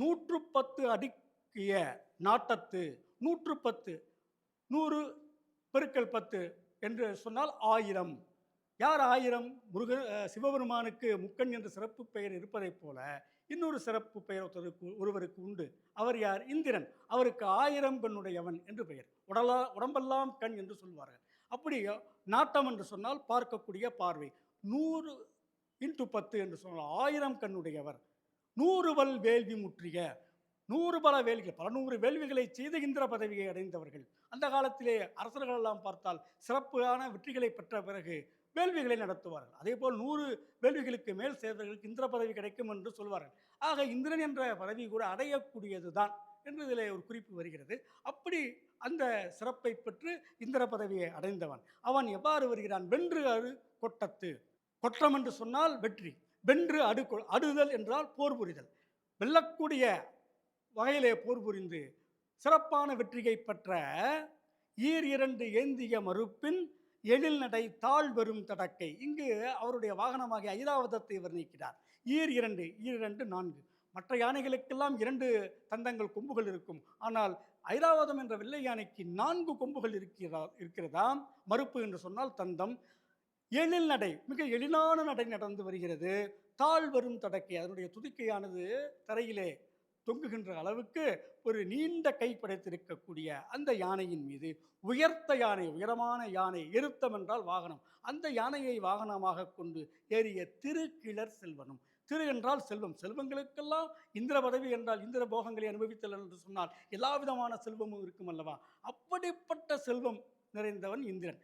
நூற்று பத்து அடுக்கிய நாட்டத்து நூற்று பத்து நூறு பெருக்கல் பத்து என்று சொன்னால் ஆயிரம். யார் ஆயிரம்? முருக சிவபெருமானுக்கு முக்கன் என்ற சிறப்பு பெயர் இருப்பதைப் போல இன்னொரு சிறப்பு பெயர் ஒருத்தருக்கு ஒருவருக்கு உண்டு. அவர் யார்? இந்திரன். அவருக்கு ஆயிரம் பெண்ணுடையவன் என்று பெயர். உடலா உடம்பெல்லாம் கண் என்று சொல்வார்கள். அப்படி நாட்டம் என்று சொன்னால் பார்க்கக்கூடிய பார்வை. நூறு இன்ட்டு பத்து என்று சொன்னால் ஆயிரம் கண்ணுடையவர். நூறுவல் வேள்வி முற்றிய நூறு பல வேள்விகள் பல நூறு வேள்விகளை செய்து இந்திர பதவியை அடைந்தவர்கள். அந்த காலத்திலே அரசர்கள் எல்லாம் பார்த்தால் சிறப்பான வெற்றிகளை பெற்ற பிறகு வேள்விகளை நடத்துவார்கள். அதே போல் நூறு வேள்விகளுக்கு மேல் சேர்ந்தவர்களுக்கு இந்திர பதவி கிடைக்கும் என்று சொல்வார்கள். ஆக இந்திரன் என்ற பதவி கூட அடையக்கூடியது தான் என்று இதில் ஒரு குறிப்பு வருகிறது. அப்படி அந்த சிறப்பை பெற்று இந்திர பதவியை அடைந்தவன். அவன் எவ்வாறு வருகிறான்? வென்று அரு கொட்டத்து. கொற்றம் என்று சொன்னால் வெற்றி. வென்று அடுக்கொள் அடுதல் என்றால் போர் புரிதல். வெல்லக்கூடிய வகையிலே போர் புரிந்து சிறப்பான வெற்றியை பெற்ற ஈர் இரண்டு ஏந்திய மறுப்பின் எழில் நடை தாழ் வரும் தடக்கை. இங்கு அவருடைய வாகனமாகிய ஐராவதத்தை வர்ணிக்கிறார் ஈர் இரண்டு ஈர் இரண்டு நான்கு. மற்ற யானைகளுக்கெல்லாம் இரண்டு தந்தங்கள் கொம்புகள் இருக்கும். ஆனால் ஐராவதம் என்ற வெள்ளை யானைக்கு நான்கு கொம்புகள் இருக்கிறதா இருக்கிறதாம். மறுப்பு என்று சொன்னால் தந்தம். எழில் நடை மிக எளிதான நடை நடந்து வருகிறது. தாழ் வரும் தடக்கை அதனுடைய துதிக்கையானது தரையிலே தொங்குகின்ற அளவுக்கு ஒரு நீண்ட கை படைத்திருக்கக்கூடிய அந்த யானையின் மீது உயர்த்த யானை உயரமான யானை எருத்தம் என்றால் வாகனம். அந்த யானையை வாகனமாக கொண்டு ஏறிய திருக்கிளர் செல்வனும் திரு என்றால் செல்வம் செல்வங்களுக்கெல்லாம் இந்திர பதவி என்றால் இந்திர போகங்களை அனுபவித்தல் என்று சொன்னால் எல்லா விதமான செல்வமும் இருக்கும் அல்லவா? அப்படிப்பட்ட செல்வம் நிறைந்தவன் இந்திரன்.